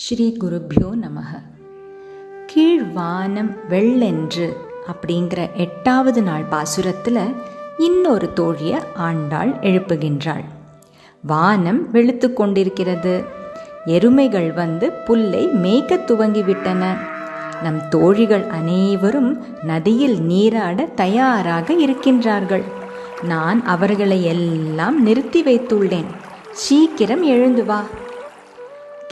ஸ்ரீ குருப்யோ நமக. கீழ் வானம் வெள்ளென்று அப்படிங்கிற எட்டாவது நாள் பாசுரத்தில் இன்னொரு தோழிய ஆண்டாள் எழுப்புகின்றாள். வானம் வெளுத்து கொண்டிருக்கிறது. எருமைகள் வந்து புல்லை மேய்க்க துவங்கிவிட்டன. நம் தோழிகள் அனைவரும் நதியில் நீராட தயாராக இருக்கின்றார்கள். நான் அவர்களை எல்லாம் நிறுத்தி வைத்துள்ளேன். சீக்கிரம் எழுந்து வா.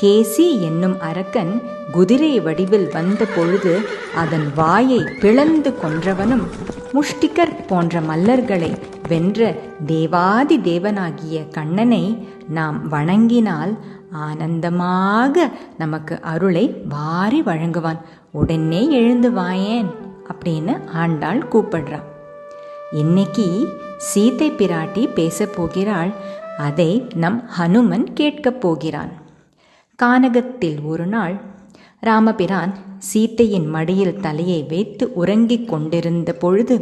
கேசி என்னும் அரக்கன் குதிரை வடிவில் வந்த பொழுது அதன் வாயை பிளந்து கொன்றவனும் முஷ்டிகர் போன்ற மல்லர்களை வென்ற தேவாதி தேவனாகிய கண்ணனை நாம் வணங்கினால் ஆனந்தமாக நமக்கு அருளை வாரி வழங்குவான். உடனே எழுந்து வாயேன் அப்படின்னு ஆண்டாள் கூப்பிடுறான் இன்னைக்கு சீதை பிராட்டி பேசப் போகிறாள். அதை நம் ஹனுமன் கேட்கப் போகிறான். கானகத்தில் ஒரு நாள் ராமபிரான் சீத்தையின் மடியில் தலையை வைத்து உறங்கிக் கொண்டிருந்த பொழுது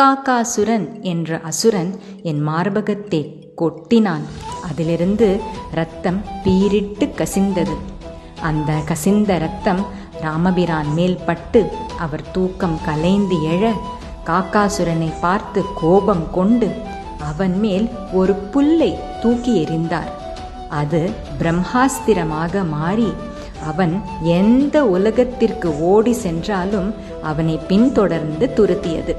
காக்காசுரன் என்ற அசுரன் என் மார்பகத்தை கொட்டினான். அதிலிருந்து ரத்தம் பீரிட்டு கசிந்தது. அந்த கசிந்த ரத்தம் ராமபிரான் மேல் பட்டு அவர் தூக்கம் கலைந்து எழ காக்காசுரனை பார்த்து கோபம் கொண்டு அவன் மேல் ஒரு புல்லை தூக்கி எறிந்தார். அது பிரம்மாஸ்திரமாக மாறி அவன் எந்த உலகத்திற்கு ஓடி சென்றாலும் அவனை பின்தொடர்ந்து துருத்தியது.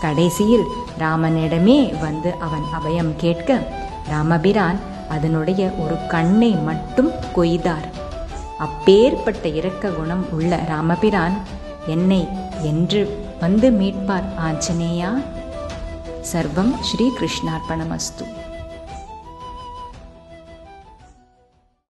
கடைசியில் ராமனிடமே வந்து அவன் அபயம் கேட்க ராமபிரான் அதனுடைய ஒரு கண்ணை மட்டும் கொய்தார். அப்பேற்பட்ட இரக்க குணம் உள்ள ராமபிரான் என்னை என்று வந்து மீட்பார் ஆஞ்சநேயா? சர்வம் ஸ்ரீ கிருஷ்ணார்ப்பணமஸ்து